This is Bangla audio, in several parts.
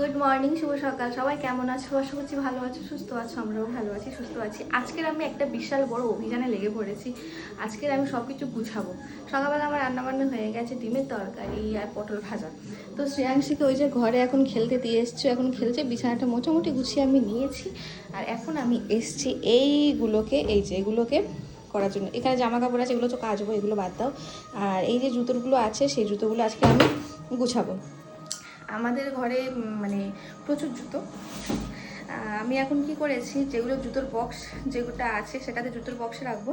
গুড মর্নিং শুভ সকাল। সবাই কেমন আছো? আশা করছি ভালো আছো, সুস্থ আছো, আমরাও ভালো আছি, সুস্থ আছি। আজকের আমি একটা বিশাল বড় অভিযানে লেগে পড়েছি। আজকের আমি সব কিছু গুছাবো। সকালবেলা আমার রান্নাবান্না হয়ে গেছে, ডিমের তরকারি আর পটল ভাজা। তো শ্রেয়াংশীকে ওই যে ঘরে এখন খেলতে দিয়ে এসছো, এখন খেলছে, বিছানাটা মোটামুটি গুছিয়ে আমি নিয়েছি। আর এখন আমি এসছি এইগুলোকে, এই যে এগুলোকে করার জন্য। এখানে জামা কাপড় আছে, এগুলো তো কাচবো, এগুলো বাদ দাও। আর এই যে জুতোগুলো আছে, সেই জুতোগুলো আজকে আমি গুছাবো। আমাদের ঘরে মানে প্রচুর জুতো। আমি এখন কি করেছি, যেগুলো জুতোর বক্স যেগুলোটা আছে সেটাতে জুতোর বক্সে রাখব।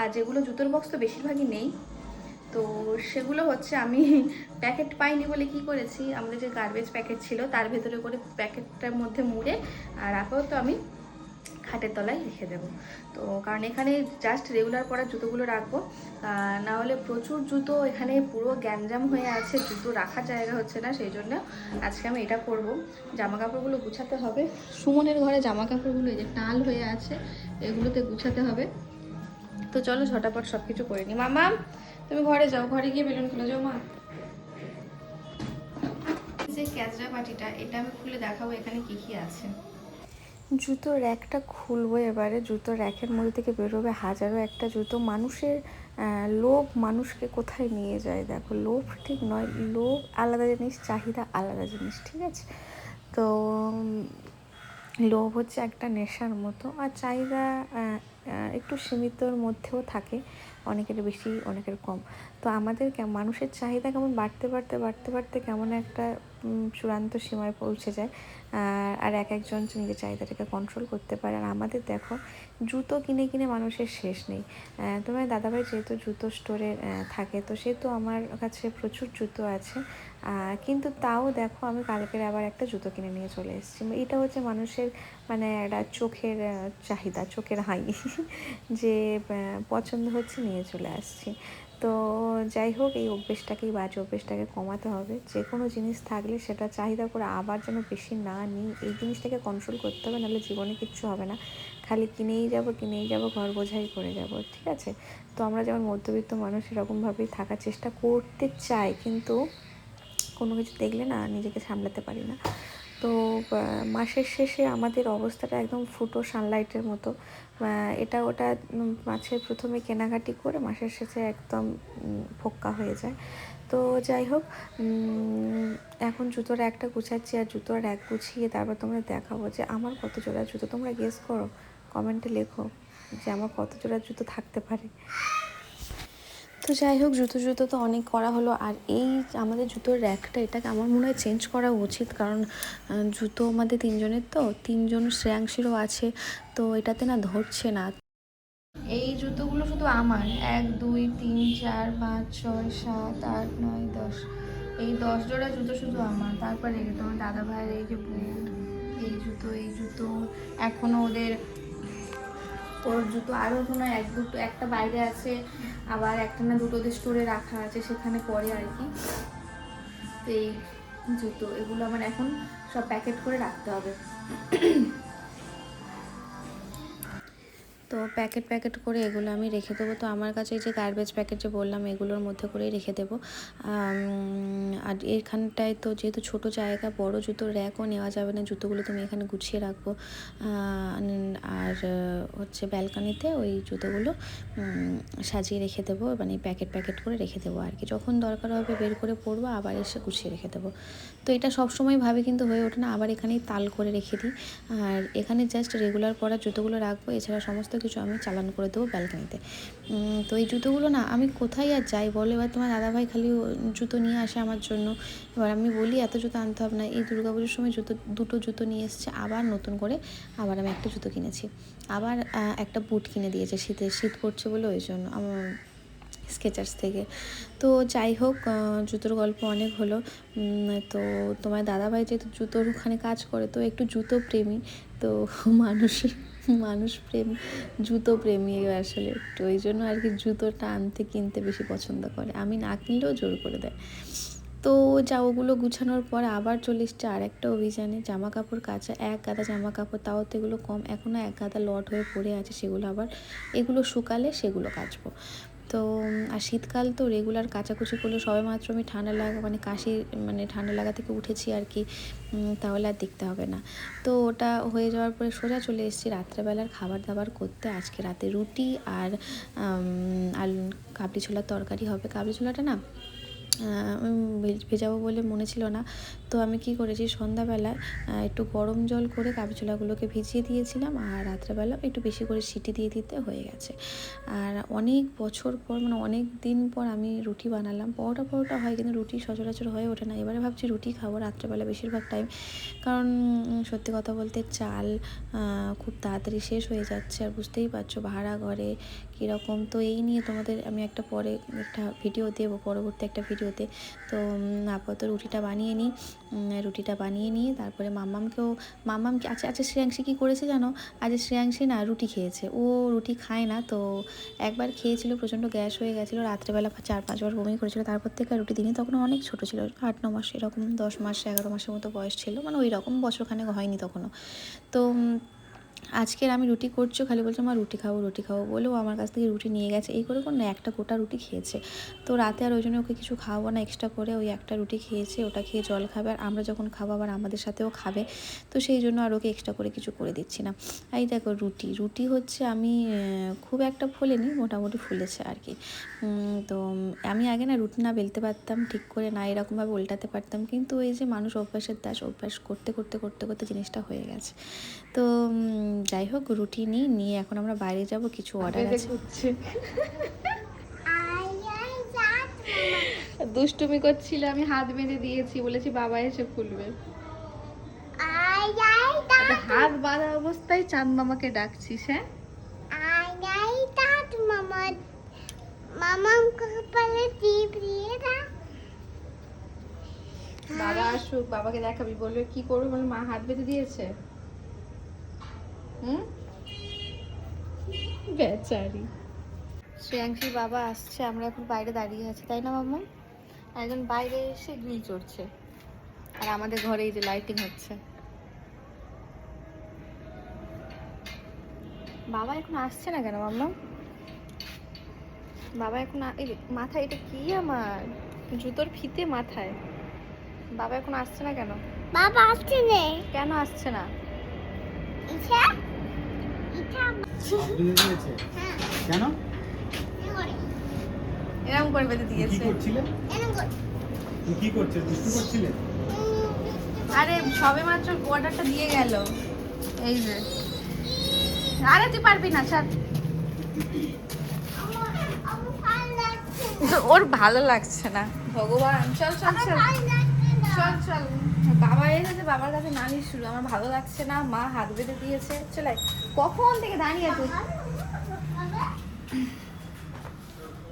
আর যেগুলো জুতোর বক্স তো বেশিরভাগই নেই। তো সেগুলো হচ্ছে আমি প্যাকেট পাইনি বলে কি করেছি, আমাদের যে গার্বেজ প্যাকেট ছিল তার ভেতরে করে প্যাকেটটার মধ্যে মুড়ে, আর আপাতত আমি খাটের তলায় রেখে দেবো। তো কারণ এখানে জাস্ট রেগুলার পরা জুতোগুলো রাখব। না হলে প্রচুর জুতো এখানে পুরো গ্যাঞ্জাম হয়ে আছে, জুতো রাখার জায়গা হচ্ছে না, সেই জন্য আজকে আমি এটা করব জামা কাপড়গুলো গুছাতে হবে। সুমনের ঘরে জামা কাপড়গুলো এই যে টাল হয়ে আছে, এগুলোতে গুছাতে হবে। তো চলো ঝটাপট সব কিছু করে নি। মামা, তুমি ঘরে যাও, ঘরে গিয়ে বেলুন খুলে যাও, মা। যে ক্যাচরা পাটিটা এটা আমি খুলে দেখাবো এখানে কি কি আছে। জুতোর র্যাকটা খুলবো এবারে। জুতো র্যাকের মধ্যে থেকে বেরোবে হাজারো একটা জুতো। মানুষের লোভ মানুষকে কোথায় নিয়ে যায়? দেখো, লোভ ঠিক নয়, লোভ আলাদা জিনিস, চাহিদা আলাদা জিনিস, ঠিক আছে? তো লোভ হচ্ছে একটা নেশার মতো। আর চাহিদা একটু সীমিতর মধ্যেও থাকে। অনেকের বেশি, অনেকের কম। তো আমাদের মানুষের চাহিদা কেমন বাড়তে বাড়তে বাড়তে বাড়তে কেমন একটা চূড়ান্ত সীমায় পৌঁছে যায়, আর- এক একজন নিজের চাহিদাটাকে কন্ট্রোল করতে পারে। আর আমাদের দেখো, জুতো কিনে কিনে মানুষের শেষ নেই। তোমার দাদাভাই যেহেতু জুতো স্টোরে থাকে, তো সেহেতু আমার কাছে প্রচুর জুতো আছে। কিন্তু তাও দেখো, আমি কালকের আবার একটা জুতো কিনে নিয়ে চলে এসেছি। এটা হচ্ছে মানুষের মানে একটা চোখের চাহিদা, চোখের হাই যে পছন্দ হচ্ছে নিয়ে চলে আসছি। তো যাই হোক, এই অভ্যেসটাকেই বাজে অভ্যেসটাকে কমাতে হবে। যে কোনো জিনিস থাকলে সেটা চাহিদা করে আবার যেন বেশি না নিই। এই জিনিসটাকে কন্ট্রোল করতে হবে, নাহলে জীবনে কিচ্ছু হবে না। খালি কিনেই যাব কিনেই যাব, ঘর বোঝাই করে যাব, ঠিক আছে? তো আমরা যেমন মধ্যবিত্ত মানুষ এরকমভাবেই থাকার চেষ্টা করতে চাই, কিন্তু কোনো কিছু দেখলে না নিজেকে সামলাতে পারি না। তো মাসের শেষে আমাদের অবস্থাটা একদম ফুটো সানলাইটের মতো। এটা ওটা মাছের প্রথমে কেনাকাটি করে মাসের শেষে একদম ফোক্কা হয়ে যায়। তো যাই হোক এখন জুতোর একটা গুছাচ্ছি আর জুতোর এক গুছিয়ে তারপর তোমরা দেখাবো যে আমার কত জোড়া জুতো। তোমরা গেস করো কমেন্টে লেখো যে আমার কত জোড়া জুতো থাকতে পারে। তো যাই হোক, জুতো জুতো তো অনেক করা হলো। আর এই আমাদের জুতোর র্যাকটা, এটাকে আমার মনে হয় চেঞ্জ করা উচিত। কারণ জুতো আমাদের তিনজনের তো, তিনজন শ্রেয়াংশীরও আছে, তো এটাতে না ধরছে না। এই জুতোগুলো শুধু আমার। এক, দুই, তিন, চার, পাঁচ, ছয়, সাত, আট, নয়, দশ। এই দশ জোড়া জুতো শুধু আমার। তারপরে তোমার দাদা ভাইয়ের এই যে বুট এই জুতো এই জুতো এখনও ওদের ওর জুতো আরও মনে এক দুটো, একটা বাইরে আছে, আবার একটা না দুটো ওদের স্টোরে রাখা আছে, সেখানে পরে আর কি। এই জুতো, এগুলো আমার এখন সব প্যাকেট করে রাখতে হবে। তো প্যাকেট প্যাকেট করে এগুলো আমি রেখে দেবো। তো আমার কাছে যে গার্বেজ প্যাকেট যে বললাম, এগুলোর মধ্যে করেই রেখে দেবো। আর এখানটায় তো যেহেতু ছোট জায়গা, বড় জুতো র্যাকও নেওয়া যাবে না। জুতোগুলো তুমি এখানে গুছিয়ে রাখব। আর হচ্ছে ব্যালকানিতে ওই জুতোগুলো সাজিয়ে রেখে দেবো। মানে প্যাকেট প্যাকেট করে রেখে দেবো আর কি। যখন দরকার হবে বের করে পরবো, আবার এসে গুছিয়ে রেখে দেবো। তো এটা সবসময় ভাবে কিন্তু হয়ে ওঠে না। আবার এখানেই তাল করে রেখে দিই। আর এখানে জাস্ট রেগুলার পরা জুতোগুলো রাখব। এছাড়া সমস্ত কিছু আমি চালান করে দেবো ব্যালকানিতে। তো এই জুতোগুলো না, আমি কোথায় আর যাই বলো? এবার তোমার দাদাভাই খালি জুতো নিয়ে আসে আমার জন্য। এবার আমি বলি, এত জুতো আনতে হবে না। এই দুর্গাপুজোর সময় জুতো, দুটো জুতো নিয়ে এসছে, আবার নতুন করে আবার আমি একটা জুতো কিনেছি। আবার একটা বুট কিনে দিয়েছে। শীতে শীত পড়ছে বলে ওই জন্য। আমার স্কেচার্স থেকে। তো যাই হোক জুতোর গল্প অনেক হলো। তো তোমার দাদাভাই যেহেতু জুতোর ওখানে কাজ করে, তো একটু জুতো প্রেমী। তো মানুষ মানুষ প্রেম, জুতো প্রেমী আসলে তো ওই জন্য আর কি জুতোটা আনতে, কিনতে বেশি পছন্দ করে। আমি না কিনলেও জোর করে দেয়। তো যা ওগুলো গুছানোর পর আবার চলে এসছে আর একটা অভিযানে। জামা কাপড় কাচা, এক গাদা জামা কাপড় তাও তো এগুলো কম। এখনও এক গাদা লট হয়ে পড়ে আছে, সেগুলো আবার, এগুলো শুকালে সেগুলো কাচবো। তো, আর শীতকাল তো রেগুলার কাচাকুচি করলে সবে মাত্র আমি ঠান্ডা লাগা মানে কাশি মানে ঠান্ডা লাগা থেকে উঠেছি আর কি তাহলে আর দেখতে হবে না। তো ওটা হয়ে যাওয়ার পরে সোজা চলে এসেছি রাত্রেবেলার খাবার দাবার করতে, আজকে রাতে রুটি আর আর কাবলি ছোলার তরকারি হবে। কাবলি ছোলাটা না ভেজাবো বলে মনে ছিল না। তো আমি কি করেছি সন্ধ্যাবেলায় একটু গরম জল করে কাবিচোলাগুলোকে ভিজিয়ে দিয়েছিলাম আর রাত্রেবেলা একটু বেশি করে সিটি দিয়ে দিতে হয়ে গেছে। আর অনেক বছর পর মানে অনেক দিন পর আমি রুটি বানালাম। পরোটা পরোটা হয় কিন্তু রুটি সচরাচর হয়ে ওঠে না। এবারে ভাবছি রুটি খাব রাত্রেবেলা বেশিরভাগ টাইম কারণ সত্যি কথা বলতে চাল খুব তাড়াতাড়ি শেষ হয়ে যাচ্ছে আর বুঝতেই পারছ ভাড়া ঘরে কীরকম। তো এই নিয়ে তোমাদের আমি একটা পরে একটা ভিডিও দেবো। পরবর্তী একটা ভিডিওতে। তো আপাতত রুটিটা বানিয়ে নিই। রুটিটা বানিয়ে নিয়ে তারপরে মাম্মামকেও মাম্মাম আচ্ছা আচ্ছা শ্রেয়াংশী কী করেছে জানো? আজ শ্রেয়াংশী না রুটি খেয়েছে। ও রুটি খায় না, তো একবার খেয়েছিল, প্রচণ্ড গ্যাস হয়ে গেছিল, রাত্রেবেলা চার, পাঁচবার বমি করেছিল। তারপর থেকে রুটি দিনই তখন অনেক ছোটো ছিল, আট, ন মাস, এরকম দশ মাস, এগারো মাসের মতো বয়স ছিল। মানে ওই রকম বছরখানেক হয়নি তখনও তো আজকের আমি রুটি করছ, খালি বলছো, মা, রুটি খাব রুটি খাব। বলেও আমার কাছ থেকে রুটি নিয়ে গেছে। এই করে করে না, একটা গোটা রুটি খেয়েছে। তো রাতে আর ওই জন্য ওকে কিছু খাওয়াবো না এক্সট্রা করে ওই একটা রুটি খেয়েছে, ওটা খেয়ে জল খাবে। আর আমরা যখন খাব, আবার আমাদের সাথেও খাবে। তো সেই জন্য আর ওকে এক্সট্রা করে কিছু করে দিচ্ছি না। এই দেখো রুটি রুটি হচ্ছে আমি খুব একটা ফুলেনি, মোটামুটি ফুলেছে আর কি। তো আমি আগে না রুটি না বেলতে পারতাম, ঠিক করে না এরকমভাবে উল্টাতে পারতাম। কিন্তু এই যে মানুষ অভ্যাসের দাস, অভ্যাস করতে করতে করতে করতে জিনিসটা হয়ে গেছে। তো যাই হোক রুটি নিই নিয়ে এখন আমরা বাইরে যাব কিছু অর্ডার আছে। দুষ্টুমি করছিল আমি হাত বেঁধে দিয়েছি বলেছি বাবা এসে খুলবে। হাত বাঁধা অবস্থায় চাঁদ মামাকে ডাকছিস হ্যাঁ? বাবা আসুক বাবাকে দেখাবি বলবে কি করবে বলে মা হাত বেঁধে দিয়েছে? হুম? বেচারি। শ্রেয়াংশীর বাবা আসছে আমরা এখন বাইরে দাঁড়িয়ে আছি তাই না মাম্মা একজন বাইরে এসে গ্রিল চড়ছে। আর আমাদের ঘরে এই যে লাইটিং হচ্ছে। বাবা এখন আসছে না কেন মাম্মা বাবা এখন এই মাথায় এটা কি আমার? জুতোর ফিতে মাথায়। বাবা এখন আসছে না কেন? Baba sini. কেন আসছে না? কেন? এরকম করে বেঁধে কি করছিলে? তুমি কি করছিলে? দুষ্টু করছিলে? আরে সবে মাত্র অর্ডারটা দিয়ে গেল। এই যে। আরে তুই পারবি না ছাড়। ওর ভালো লাগছে না। ভগবান চল চল চল। চল চল। বাবা এসেছে বাবার কাছে নানি শুরু আমার ভালো লাগছে না মা হাত বেঁধে দিয়েছে। চলে কখন থেকে দাঁড়িয়ে তুই?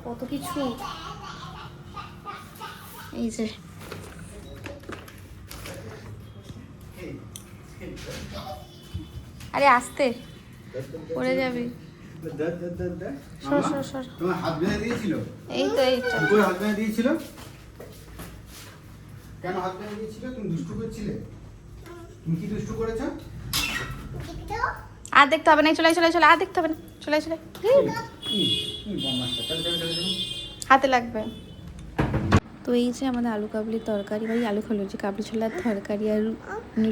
কত কিছু। এই যে। আরে আসতে। পড়ে যাবি। দেখ, দেখ, দেখ, দেখ। সর, মামা, সর, সর। তোমার হাত বেঁধে দিয়েছিল এই তো এইটা কি করে হাত বেঁধে দিয়েছিল কেন হাত বেঁধে দিয়েছিল তুমি দুষ্টু করছিলে তুমি কি দুষ্টু করেছ? আর দেখতে হবে না চলে চলে চলে আর দেখতে হবে না চলে চলে। হাতে লাগবে। তো এই যে আমাদের আলু কাবলির তরকারি ভাই আলু খালো যে কাবলি ছোলার তরকারি আর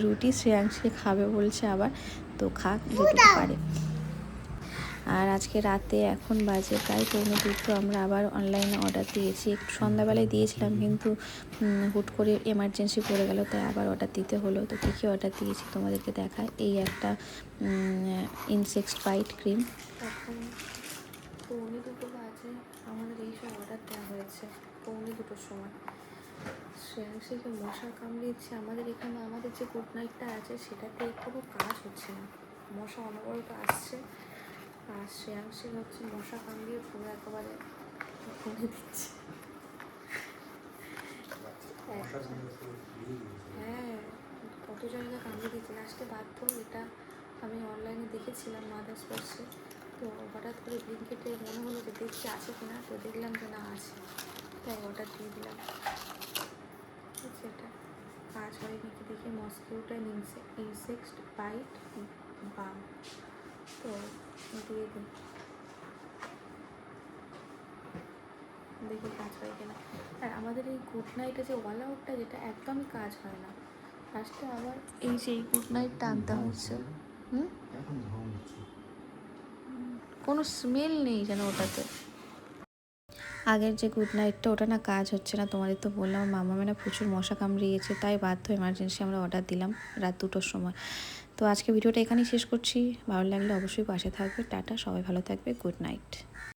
রুটি শ্রেয়াংশকে খাবে বলছে আবার তো খাক যেটুকু পারে। আর আজকে রাতে এখন বাজে প্রায় পৌনে দুটো আমরা আবার অনলাইনে অর্ডার দিয়েছি। একটু সন্ধ্যাবেলায় দিয়েছিলাম কিন্তু হুট করে এমার্জেন্সি পড়ে গেল, তাই আবার অর্ডার দিতে হলো। তো কী কী অর্ডার দিয়েছি তোমাদেরকে দেখায়। এই একটা ইনসেক্স বাইট ক্রিম পৌনে দুটো বাজে, আমাদের এইসব অর্ডার দেওয়া হয়েছে পৌনে দুটোর সময়। শ্রেয়াংশীকে মশা কামড়িয়েছে আমাদের এখানে আমাদের যে গুড নাইটটা আছে, সেটাতে কোনো কাজ হচ্ছে না। মশা অনবরত আসছে। আর শ্রেয়াংশীর হচ্ছে মশা কামড়িয়ে পুরো একেবারে ভরে দিচ্ছে। হ্যাঁ কত জায়গায় কামড়ে দিচ্ছে লাস্টে বাধ্য এটা আমি অনলাইনে দেখেছিলাম মাদার স্পর্শে তো হঠাৎ করে ব্লিঙ্কেটে মনে হলো যে দেখছি আছে কিনা তো দেখলাম যে না আছে। তাই অর্ডার দিয়ে দিলাম। হচ্ছে এটা কাজ হয় নাকি দেখি মস্কিউটা ইনসেক্ট বাইট বাম। তো দিয়ে দিই দেখি কাজ হয় কিনা। আর আমাদের এই গুড নাইটে যে অল আউটটা যেটা একদমই কাজ হয় না। লাস্টে আবার এই যে এই গুড নাইটটা আনতে হচ্ছে। হুম? এখন ধোঁয়া হচ্ছে। কোনো স্মেল নেই যেন ওটাতে। আগের যে গুড নাইটটা ওটা না কাজ হচ্ছে না। তোমাদের তো বললাম মামা না প্রচুর মশা কামড়িয়েছে তাই বাধ্য এমার্জেন্সি আমরা অর্ডার দিলাম রাত দুটোর সময়। তো আজকে ভিডিওটা এখানেই শেষ করছি। ভালো লাগলে অবশ্যই পাশে থাকবে। টাটা, সবাই ভালো থাকবে। Good night.